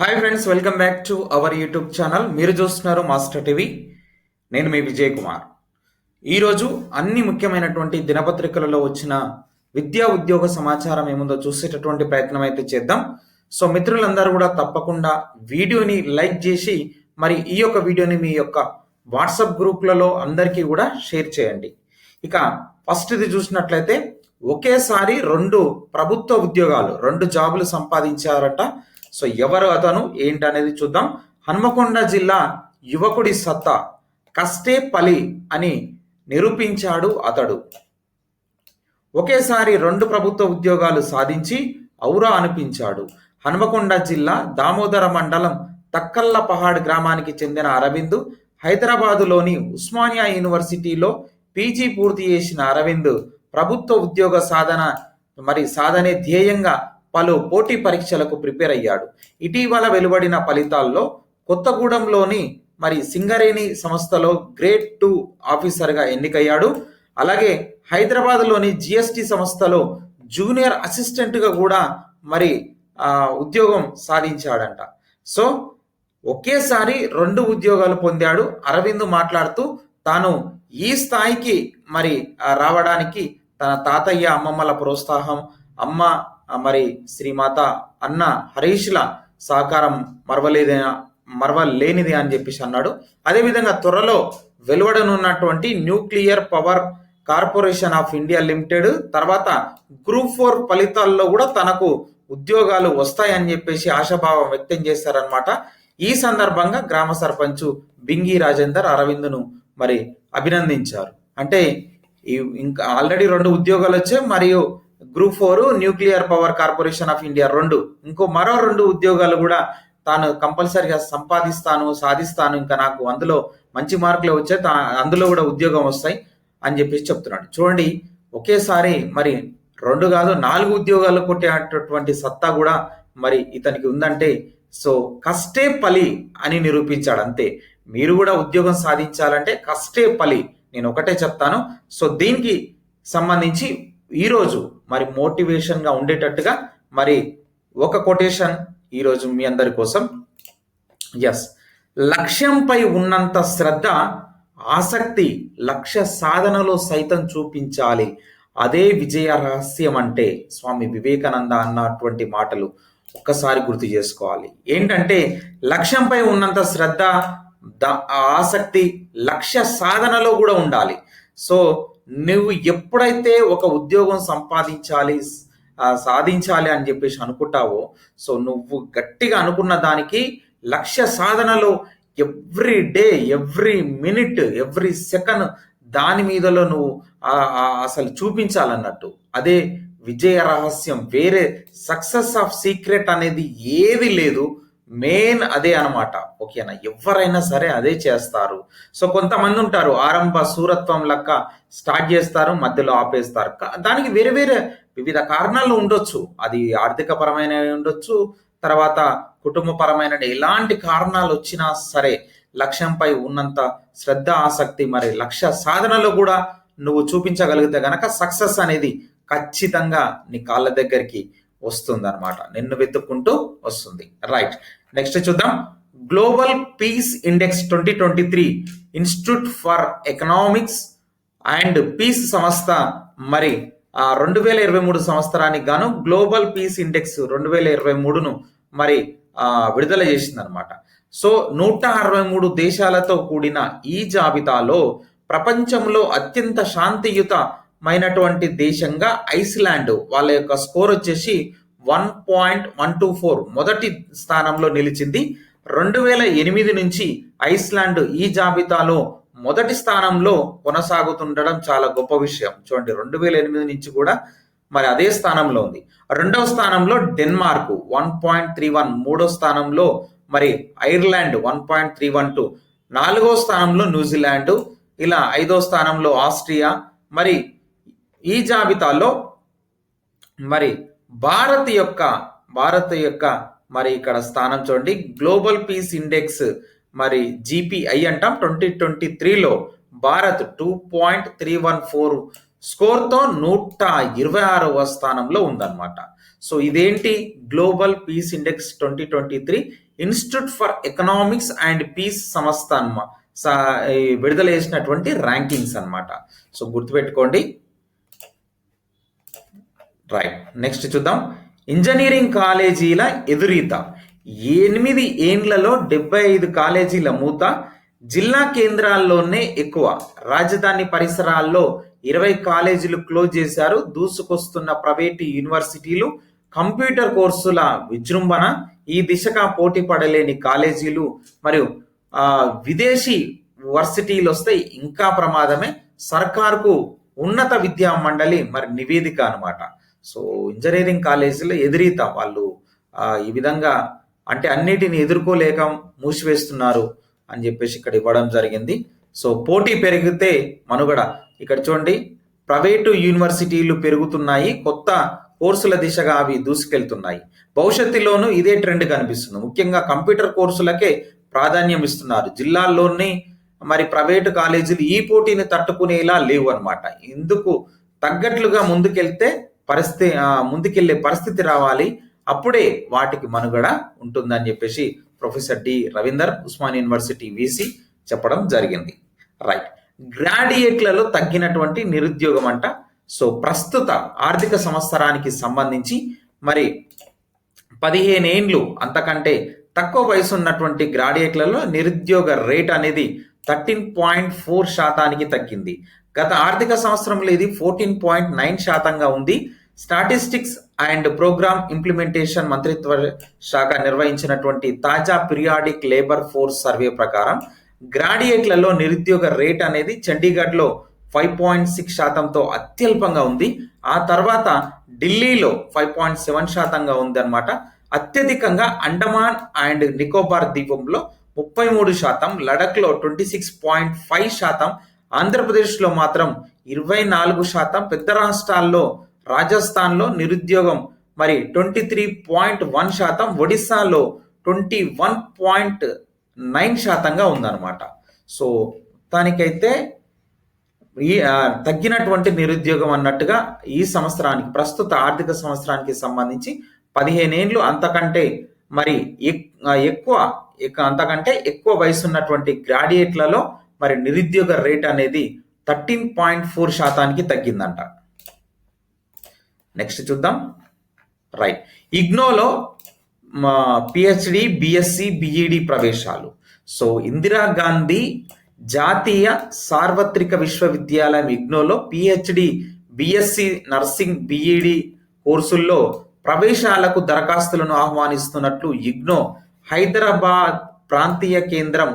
Hi friends welcome back to our YouTube channel మీరు చూస్తున్నారు master TV నేను మీ విజయ్ కుమార్. ఈరోజు అన్ని ముఖ్యమైనటువంటి దినపత్రికలలో వచ్చిన విద్యా ఉద్యోగ సమాచారం ఏముందో చూసేటటువంటి ప్రయత్నం అయితే చేద్దాం. సో మిత్రులందరూ కూడా తప్పకుండా వీడియోని లైక్ చేసి మరి ఈ యొక్క వీడియోని మీ యొక్క వాట్సాప్ గ్రూప్లలో అందరికీ కూడా షేర్ చేయండి. ఇక ఫస్ట్ ఇది చూసినట్లయితే ఒకేసారి రెండు ప్రభుత్వ ఉద్యోగాలు రెండు జాబులు సంపాదించారట సో ఎవరు అతను? ఏంటి అనేది చూద్దాం. హన్మకొండ జిల్లా యువకుడి సత్తా కష్టే పలి అని నిరూపించాడు అతడు. ఒకేసారి రెండు ప్రభుత్వ ఉద్యోగాలు సాధించి ఔరా అనిపించాడు. హన్మకొండ జిల్లా దామోదర మండలం తక్కల్లపహాడ్ గ్రామానికి చెందిన అరవింద్ హైదరాబాదులోని ఉస్మానియా యూనివర్సిటీలో పీజీ పూర్తి చేసిన అరవింద్ ప్రభుత్వ ఉద్యోగ సాధన మరి సాధనే ధ్యేయంగా పలు పోటీ పరీక్షలకు ప్రిపేర్ అయ్యాడు. ఇటీవల వెలువడిన ఫలితాల్లో కొత్తగూడెంలోని మరి సింగరేణి సంస్థలో గ్రేడ్ టూ ఆఫీసర్గా ఎన్నికయ్యాడు. అలాగే హైదరాబాద్లోని జిఎస్టి సంస్థలో జూనియర్ అసిస్టెంట్గా కూడా మరి ఉద్యోగం సాధించాడంట. సో ఒకేసారి రెండు ఉద్యోగాలు పొందాడు. అరవింద్ మాట్లాడుతూ తాను ఈ స్థాయికి మరి రావడానికి తన తాతయ్య అమ్మమ్మల ప్రోత్సాహం అమ్మ మరి శ్రీమాత అన్న హరీష్ల సహకారం మరవలేదే మరవలేనిది అని చెప్పేసి అన్నాడు. అదేవిధంగా త్వరలో వెలువడనున్నటువంటి nuclear power corporation of India limited తర్వాత గ్రూప్ ఫోర్ ఫలితాల్లో కూడా తనకు ఉద్యోగాలు వస్తాయని చెప్పేసి ఆశాభావం వ్యక్తం చేశారనమాట ఈ సందర్భంగా గ్రామ సర్పంచ్ బింగి రాజేందర్ అరవింద్ను మరి అభినందించారు. అంటే ఈ ఇంకా ఆల్రెడీ రెండు ఉద్యోగాలు వచ్చాయి మరియు group four nuclear power corporation of India రెండు. ఇంకో మరో రెండు ఉద్యోగాలు కూడా తాను కంపల్సరిగా సంపాదిస్తాను సాధిస్తాను. ఇంకా నాకు అందులో మంచి మార్కులు వచ్చే తా- అందులో కూడా ఉద్యోగం వస్తాయి అని చెప్పేసి చెప్తున్నాడు. చూడండి ఒకేసారి మరి రెండు కాదు నాలుగు ఉద్యోగాలు కొట్టేటటువంటి సత్తా కూడా మరి ఇతనికి ఉందంటే సో కష్టే పలి అని నిరూపించాడు అంతే. మీరు కూడా ఉద్యోగం సాధించాలంటే కష్టే పలి. నేను ఒకటే చెప్తాను. సో దీనికి సంబంధించి ఈరోజు మరి మోటివేషన్గా ఉండేటట్టుగా మరి ఒక కొటేషన్ ఈరోజు మీ అందరి కోసం. ఎస్ లక్ష్యంపై ఉన్నంత శ్రద్ధ ఆసక్తి లక్ష్య సాధనలో సైతం చూపించాలి. అదే విజయ రహస్యం అంటే స్వామి వివేకానంద అన్నటువంటి మాటలు ఒక్కసారి గుర్తు చేసుకోవాలి. ఏంటంటే లక్ష్యంపై ఉన్నంత శ్రద్ధ ఆసక్తి లక్ష్య సాధనలో కూడా ఉండాలి. సో నువ్వు ఎప్పుడైతే ఒక ఉద్యోగం సంపాదించాలి సాధించాలి అని చెప్పేసి అనుకుంటావో సో నువ్వు గట్టిగా అనుకున్న దానికి లక్ష్య సాధనలో every day every minute every second దాని మీదలో నువ్వు అసలు చూపించాలన్నట్టు. అదే విజయ రహస్యం వేరే సక్సెస్ ఆఫ్ సీక్రెట్ అనేది ఏది లేదు. మెయిన్ అదే అన్నమాట. ఓకేనా? ఎవరైనా సరే అదే చేస్తారు. సో కొంతమంది ఉంటారు ఆరంభ సూరత్వం లెక్క స్టార్ట్ చేస్తారు మధ్యలో ఆపేస్తారు. దానికి వేరే వేరే వివిధ కారణాలు ఉండొచ్చు. అది ఆర్థిక పరమైన ఉండొచ్చు తర్వాత కుటుంబపరమైన ఎలాంటి కారణాలు వచ్చినా సరే లక్ష్యంపై ఉన్నంత శ్రద్ధ ఆసక్తి మరి లక్ష్య సాధనలో కూడా నువ్వు చూపించగలిగితే గనక సక్సెస్ అనేది ఖచ్చితంగా నీ కాళ్ళ దగ్గరికి వస్తుంది అనమాట నిన్ను వెతుక్కుంటూ వస్తుంది. రైట్. నెక్స్ట్ చూద్దాం. Global peace index twenty twenty three institute for economics and peace సంస్థ మరి రెండు వేల ఇరవై మూడు సంవత్సరానికి గాను గ్లోబల్ పీస్ ఇండెక్స్ రెండు వేల ఇరవై మూడును మరి విడుదల చేసింది అనమాట సో నూట అరవై మూడు దేశాలతో కూడిన ఈ జాబితాలో ప్రపంచంలో అత్యంత శాంతియుతమైనటువంటి దేశంగా ఐస్లాండ్ వాళ్ళ యొక్క స్కోర్ వచ్చేసి one point one two four మొదటి స్థానంలో నిలిచింది. రెండు వేల ఎనిమిది నుంచి ఐస్లాండ్ ఈ జాబితాలో మొదటి స్థానంలో కొనసాగుతుండడం చాలా గొప్ప విషయం. చూడండి రెండు వేల ఎనిమిది నుంచి కూడా మరి అదే స్థానంలో ఉంది. రెండవ స్థానంలో Denmark one point three one మూడో స్థానంలో మరి Ireland one point three one two నాలుగో స్థానంలో న్యూజిలాండ్ ఇలా ఐదో స్థానంలో ఆస్ట్రియా మరి ఈ జాబితాలో మరి భారత్ యొక్క భారత్ యొక్క మరి ఇక్కడ స్థానం చూడండి. గ్లోబల్ పీస్ ఇండెక్స్ మరి జీపీఐ అంటాం. ట్వంటీ ట్వంటీ త్రీలో Bharat two point three one four స్కోర్తో నూట ఇరవై ఆరవ స్థానంలో ఉందన్నమాట. సో ఇదేంటి? Global peace index twenty twenty three institute for economics and peace సంస్థ అన్నమా విడుదల చేసినటువంటి ర్యాంకింగ్స్ అన్నమాట. సో గుర్తుపెట్టుకోండి. రైట్ నెక్స్ట్ చూద్దాం. ఇంజనీరింగ్ కాలేజీల ఎదురీత. ఎనిమిది ఏండ్లలో డెబ్బై ఐదు కాలేజీల మూత. జిల్లా కేంద్రాల్లోనే ఎక్కువ. రాజధాని పరిసరాల్లో ఇరవై కాలేజీలు క్లోజ్ చేశారు. దూసుకొస్తున్న ప్రైవేటు యూనివర్సిటీలు కంప్యూటర్ కోర్సుల విజృంభణ. ఈ దిశగా పోటీ పడలేని కాలేజీలు మరియు విదేశీ వర్సిటీలు వస్తే ఇంకా ప్రమాదమే. సర్కార్కు ఉన్నత విద్యా మండలి మరి నివేదిక అనమాట సో ఇంజనీరింగ్ కాలేజీలో ఎదిరీత వాళ్ళు. ఈ విధంగా అంటే అన్నిటిని ఎదుర్కోలేక మూసివేస్తున్నారు అని చెప్పేసి ఇక్కడ ఇవ్వడం జరిగింది. సో పోటీ పెరిగితే మనుగడ. ఇక్కడ చూడండి ప్రైవేటు యూనివర్సిటీలు పెరుగుతున్నాయి కొత్త కోర్సుల దిశగా అవి దూసుకెళ్తున్నాయి. భవిష్యత్తులోనూ ఇదే ట్రెండ్ కనిపిస్తుంది. ముఖ్యంగా కంప్యూటర్ కోర్సులకే ప్రాధాన్యం ఇస్తున్నారు. జిల్లాల్లోని మరి ప్రైవేటు కాలేజీలు ఈ పోటీని తట్టుకునేలా లేవు అన్నమాట. ఇందుకు తగ్గట్లుగా ముందుకెళ్తే పరిస్థితి ముందుకెళ్ళే పరిస్థితి రావాలి. అప్పుడే వాటికి మనుగడ ఉంటుందని చెప్పేసి professor D. Ravinder Osman university VC చెప్పడం జరిగింది. రైట్. గ్రాడ్యుయేట్లలో తగ్గినటువంటి నిరుద్యోగం అంట. సో ప్రస్తుత ఆర్థిక సంవత్సరానికి సంబంధించి మరి పదిహేను ఏండ్లు అంతకంటే తక్కువ వయసు ఉన్నటువంటి గ్రాడ్యుయేట్లలో నిరుద్యోగ రేట్ అనేది థర్టీన్ పాయింట్ ఫోర్ శాతానికి తగ్గింది. గత ఆర్థిక సంవత్సరంలో ఇది ఫోర్టీన్ పాయింట్ నైన్ శాతంగా ఉంది. స్టాటిస్టిక్స్ అండ్ ప్రోగ్రామ్ ఇంప్లిమెంటేషన్ మంత్రిత్వ శాఖ నిర్వహించినటువంటి తాజా పీరియాడిక్ లేబర్ ఫోర్స్ సర్వే ప్రకారం గ్రాడ్యుయేట్లలో నిరుద్యోగ రేట్ అనేది చండీగఢ్లో ఫైవ్ పాయింట్ సిక్స్ శాతంతో అత్యల్పంగా ఉంది. ఆ తర్వాత ఢిల్లీలో ఫైవ్ పాయింట్ సెవెన్ శాతంగా ఉందన్నమాట. అత్యధికంగా అండమాన్ అండ్ నికోబార్ ద్వీపంలో ముప్పై మూడు శాతం లడఖ్లో ట్వంటీ సిక్స్ పాయింట్ ఫైవ్ శాతం ఆంధ్రప్రదేశ్లో మాత్రం ఇరవై నాలుగు శాతం పెద్ద రాష్ట్రాల్లో రాజస్థాన్లో నిరుద్యోగం మరి ట్వంటీ త్రీ పాయింట్ వన్ శాతం ఒడిస్సాలో ట్వంటీ వన్ పాయింట్ నైన్ శాతంగా ఉందన్నమాట. సో దానికైతే ఈ తగ్గినటువంటి నిరుద్యోగం అన్నట్టుగా ఈ సంవత్సరానికి ప్రస్తుత ఆర్థిక సంవత్సరానికి సంబంధించి పదిహేనేండ్లు అంతకంటే మరి ఎక్- ఎక్కువ అంతకంటే ఎక్కువ వయసు ఉన్నటువంటి గ్రాడ్యుయేట్లలో మరి నిరుద్యోగ రేట్ అనేది థర్టీన్ పాయింట్ ఫోర్ శాతానికి తగ్గిందంట. నెక్స్ట్ చూద్దాం. రైట్ ఇగ్నోలో పిహెచ్డి బిఎస్సి బిఈడి ప్రవేశాలు. సో ఇందిరాగాంధీ జాతీయ సార్వత్రిక విశ్వవిద్యాలయం ఇగ్నోలో పిహెచ్డి బిఎస్సి నర్సింగ్ బిఈడి కోర్సుల్లో ప్రవేశాలకు దరఖాస్తులను ఆహ్వానిస్తున్నట్లు ఇగ్నో హైదరాబాద్ ప్రాంతీయ కేంద్రం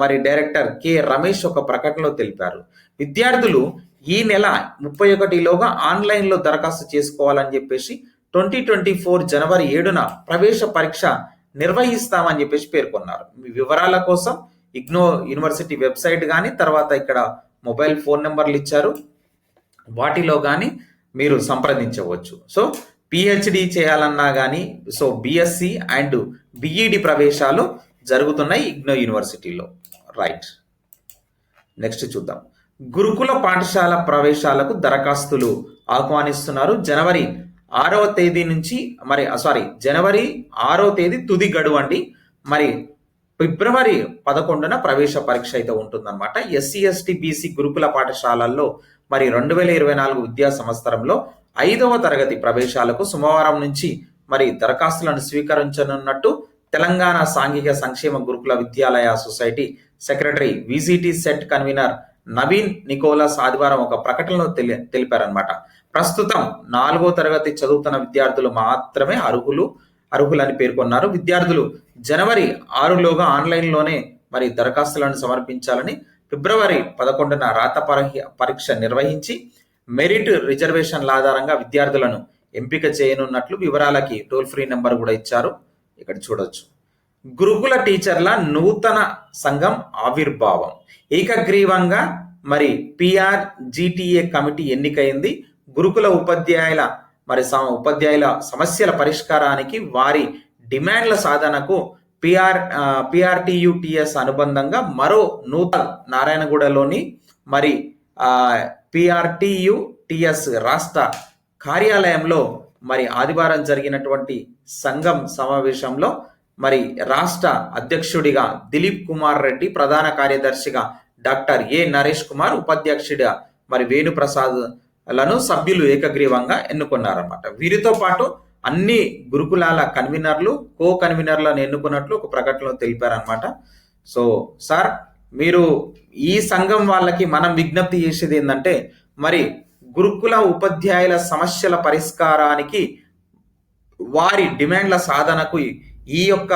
మరి డైరెక్టర్ కె రమేష్ ఒక ప్రకటనలో తెలిపారు. విద్యార్థులు ఈ నెల ముప్పై ఒకటిలోగా ఆన్లైన్లో దరఖాస్తు చేసుకోవాలని చెప్పేసి ట్వంటీ ట్వంటీ ఫోర్ జనవరి ఏడున ప్రవేశ పరీక్ష నిర్వహిస్తామని చెప్పేసి పేర్కొన్నారు. మీ వివరాల కోసం ఇగ్నో యూనివర్సిటీ వెబ్సైట్ కానీ తర్వాత ఇక్కడ మొబైల్ ఫోన్ నెంబర్లు ఇచ్చారు. వాటిలో కానీ మీరు సంప్రదించవచ్చు. సో పిహెచ్డి చేయాలన్నా కానీ సో బిఎస్సి అండ్ బిఈడి ప్రవేశాలు జరుగుతున్నాయి ఇగ్నో యూనివర్సిటీలో. రైట్. నెక్స్ట్ చూద్దాం. గురుకుల పాఠశాల ప్రవేశాలకు దరఖాస్తులు ఆహ్వానిస్తున్నారు. జనవరి ఆరవ తేదీ నుంచి మరి సారీ జనవరి ఆరవ తేదీ తుది గడువు అండి. మరి ఫిబ్రవరి పదకొండున ప్రవేశ పరీక్ష అయితే ఉంటుందన్నమాట. ఎస్సీ ఎస్టీ బీసీ గురుకుల పాఠశాలల్లో మరి రెండు వేల ఇరవై నాలుగు విద్యా సంవత్సరంలో ఐదవ తరగతి ప్రవేశాలకు సోమవారం నుంచి మరి దరఖాస్తులను స్వీకరించనున్నట్టు తెలంగాణ సాంఘిక సంక్షేమ గురుకుల విద్యాలయ society secretary VGT CET convener Naveen Nicholas ఆదివారం ఒక ప్రకటనలో తెలి తెలిపారనమాట ప్రస్తుతం నాలుగో తరగతి చదువుతున్న విద్యార్థులు మాత్రమే అర్హులు అర్హులని పేర్కొన్నారు. విద్యార్థులు జనవరి ఆరులోగా ఆన్లైన్లోనే మరి దరఖాస్తులను సమర్పించాలని ఫిబ్రవరి పదకొండున రాత పరహి- పరీక్ష నిర్వహించి మెరిట్ రిజర్వేషన్ల ఆధారంగా విద్యార్థులను ఎంపిక చేయనున్నట్లు వివరాలకి టోల్ ఫ్రీ నెంబర్ కూడా ఇచ్చారు. ఇక్కడ చూడొచ్చు. గురుకుల టీచర్ల నూతన సంఘం ఆవిర్భావం. ఏకగ్రీవంగా మరి పిఆర్ జిటిఏ కమిటీ ఎన్నికైంది. గురుకుల ఉపాధ్యాయుల మరి సమ ఉపాధ్యాయుల సమస్యల పరిష్కారానికి వారి డిమాండ్ల సాధనకు పిఆర్ పిఆర్టీయుటిఎస్ అనుబంధంగా మరో నూతన నారాయణగూడలోని మరి పిఆర్టీయుటిఎస్ రాష్ట్ర కార్యాలయంలో మరి ఆదివారం జరిగినటువంటి సంఘం సమావేశంలో మరి రాష్ట్ర అధ్యక్షుడిగా దిలీప్ కుమార్ రెడ్డి ప్రధాన కార్యదర్శిగా డాక్టర్ ఏ నరేష్ కుమార్ ఉపాధ్యక్షుడిగా మరి వేణుప్రసాద్లను సభ్యులు ఏకగ్రీవంగా ఎన్నుకున్నారన్నమాట. వీరితో పాటు అన్ని గురుకులాల కన్వీనర్లు కో కన్వీనర్లను ఎన్నుకున్నట్లు ఒక ప్రకటనలో తెలిపారనమాట సో సార్ మీరు ఈ సంఘం వాళ్ళకి మనం విజ్ఞప్తి చేసేది ఏంటంటే మరి గురుకుల ఉపాధ్యాయుల సమస్యల పరిష్కారానికి వారి డిమాండ్ల సాధనకు ఈ యొక్క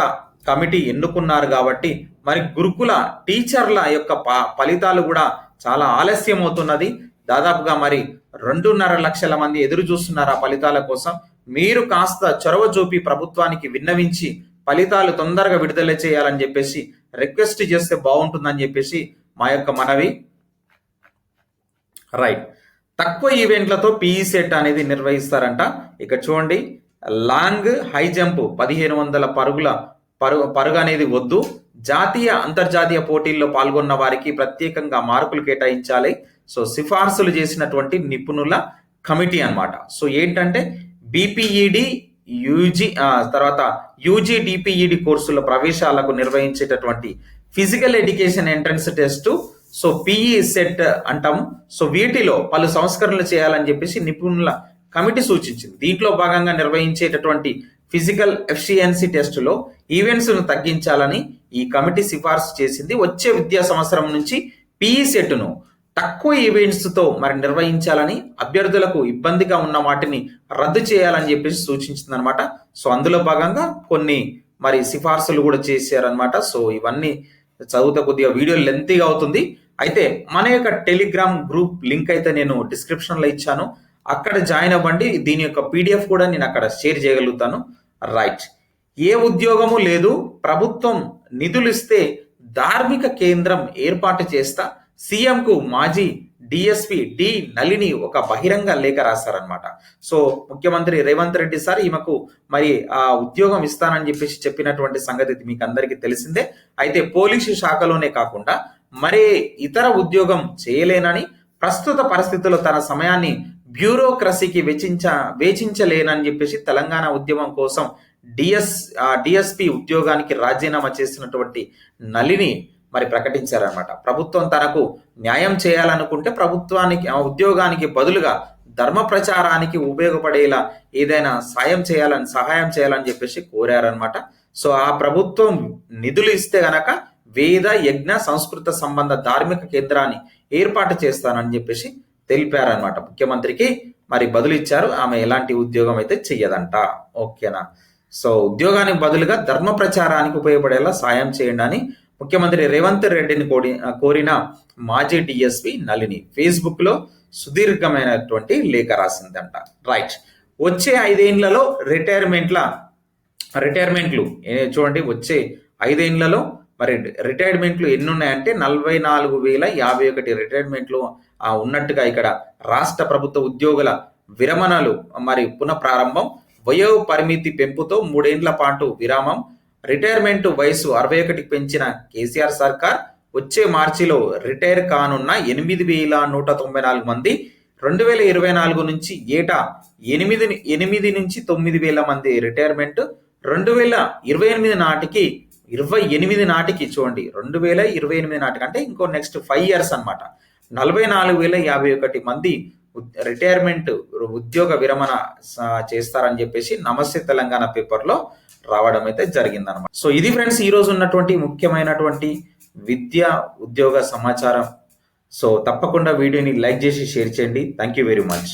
కమిటీ ఎన్నుకున్నారు కాబట్టి మరి గురుకుల టీచర్ల యొక్క ఫలితాలు కూడా చాలా ఆలస్యం అవుతున్నది దాదాపుగా మరి రెండున్నర లక్షల మంది ఎదురు చూస్తున్నారు ఆ ఫలితాల కోసం. మీరు కాస్త చొరవ చూపి ప్రభుత్వానికి విన్నవించి ఫలితాలు తొందరగా విడుదల చేయాలని చెప్పేసి రిక్వెస్ట్ చేస్తే బాగుంటుందని చెప్పేసి మా యొక్క మనవి. రైట్. తక్కువ ఈవెంట్లతో పీఈ సెట్ అనేది నిర్వహిస్తారంట. ఇక్కడ చూడండి. లాంగ్ హై జంప్ పదిహేను వందల పరుగుల పరుగు పరుగు అనేది వద్దు. జాతీయ అంతర్జాతీయ పోటీల్లో పాల్గొన్న వారికి ప్రత్యేకంగా మార్కులు కేటాయించాలి. సో సిఫార్సులు చేసినటువంటి నిపుణుల కమిటీ అనమాట సో ఏంటంటే బీపీఈడి యూజీ తర్వాత యూజీ డిపిఈడి కోర్సుల ప్రవేశాలకు నిర్వహించేటటువంటి physical education entrance test so PE CET అంటాము. సో వీటిలో పలు సంస్కరణలు చేయాలని చెప్పేసి నిపుణుల కమిటీ సూచించింది. దీంట్లో భాగంగా నిర్వహించేటటువంటి ఫిజికల్ ఎఫిషియన్సీ టెస్టులో ఈవెంట్స్ను తగ్గించాలని ఈ కమిటీ సిఫార్సు చేసింది. వచ్చే విద్యా సంవత్సరం నుంచి పీఈ సెట్ను తక్కువ ఈవెంట్స్తో మరి నిర్వహించాలని అభ్యర్థులకు ఇబ్బందిగా ఉన్న వాటిని రద్దు చేయాలని చెప్పేసి సూచించింది అనమాట సో అందులో భాగంగా కొన్ని మరి సిఫార్సులు కూడా చేశారనమాట. సో ఇవన్నీ చదువుతా కొద్దిగా వీడియో లెంతీగా అవుతుంది. అయితే మన యొక్క టెలిగ్రామ్ గ్రూప్ లింక్ అయితే నేను డిస్క్రిప్షన్లో ఇచ్చాను. అక్కడ జాయిన్ అవ్వండి. దీని యొక్క పీడిఎఫ్ కూడా నేను అక్కడ షేర్ చేయగలుగుతాను. రైట్. ఏ ఉద్యోగము లేదు. ప్రభుత్వం నిధులు ఇస్తే ధార్మిక కేంద్రం ఏర్పాటు చేస్తా. సీఎంకు మాజీ డిఎస్పి డి నలిని ఒక బహిరంగ లేఖ రాశారనమాట సో ముఖ్యమంత్రి రేవంత్ రెడ్డి సార్ ఈమెకు మరి ఆ ఉద్యోగం ఇస్తానని చెప్పేసి చెప్పినటువంటి సంగతి మీకు అందరికీ తెలిసిందే. అయితే పోలీసు శాఖలోనే కాకుండా మరే ఇతర ఉద్యోగం చేయలేనని ప్రస్తుత పరిస్థితుల్లో తన సమయాన్ని బ్యూరోక్రసీకి వెచ్చించ వేచించలేనని చెప్పేసి తెలంగాణ ఉద్యమం కోసం డిఎస్ డిఎస్పి ఉద్యోగానికి రాజీనామా చేసినటువంటి నలిని మరి ప్రకటించారనమాట ప్రభుత్వం తనకు న్యాయం చేయాలనుకుంటే ప్రభుత్వానికి ఉద్యోగానికి బదులుగా ధర్మ ప్రచారానికి ఉపయోగపడేలా ఏదైనా సాయం చేయాలని సహాయం చేయాలని చెప్పేసి కోరారనమాట సో ఆ ప్రభుత్వం నిధులు ఇస్తే గనక వేద యజ్ఞ సంస్కృత సంబంధ ధార్మిక కేంద్రాన్ని ఏర్పాటు చేస్తానని చెప్పేసి తెలిపారనమాట ముఖ్యమంత్రికి మరి బదులు ఇచ్చారు ఆమె ఎలాంటి ఉద్యోగం అయితే చెయ్యదంట. ఓకేనా? సో ఉద్యోగానికి బదులుగా ధర్మ ప్రచారానికి ఉపయోగపడేలా సాయం చేయండి అని ముఖ్యమంత్రి రేవంత్ రెడ్డిని కోడి కోరిన మాజీ డిఎస్పి నలిని ఫేస్బుక్లో సుదీర్ఘమైనటువంటి లేఖ రాసిందంట. రైట్. వచ్చే ఐదేండ్లలో రిటైర్మెంట్ల రిటైర్మెంట్లు చూడండి వచ్చే ఐదేండ్లలో మరి రిటైర్మెంట్లు ఎన్ని ఉన్నాయంటే నలభై నాలుగు వేల యాభై ఒకటి రిటైర్మెంట్లు ఉన్నట్టుగా ఇక్కడ రాష్ట్ర ప్రభుత్వ ఉద్యోగుల విరమణలు మరి పునఃప్రారంభం వయో పరిమితి పెంపుతో మూడేండ్ల పాటు విరామం రిటైర్మెంట్ వయసు అరవై ఒకటికి పెంచిన కేసీఆర్ సర్కార్ వచ్చే మార్చిలో రిటైర్ కానున్న ఎనిమిది వేల నూట తొంభై నాలుగు మంది రెండు వేల ఇరవై నాలుగు నుంచి ఏటా ఎనిమిది ఎనిమిది నుంచి తొమ్మిది వేల మంది రిటైర్మెంట్ రెండు వేల ఇరవై ఎనిమిది నాటికి ఇరవై ఎనిమిది నాటికి చూడండి రెండు వేల ఇరవై ఎనిమిది నాటికి అంటే ఇంకో నెక్స్ట్ ఫైవ్ ఇయర్స్ అనమాట నలభై నాలుగు వేల యాభై ఒకటి మంది రిటైర్మెంట్ ఉద్యోగ విరమణ చేస్తారని చెప్పేసి నమస్తే తెలంగాణ పేపర్లో రావడం అయితే జరిగిందనమాట సో ఇది ఫ్రెండ్స్ ఈ రోజు ఉన్నటువంటి ముఖ్యమైనటువంటి విద్య ఉద్యోగ సమాచారం. సో తప్పకుండా వీడియోని లైక్ చేసి షేర్ చేయండి. Thank you very much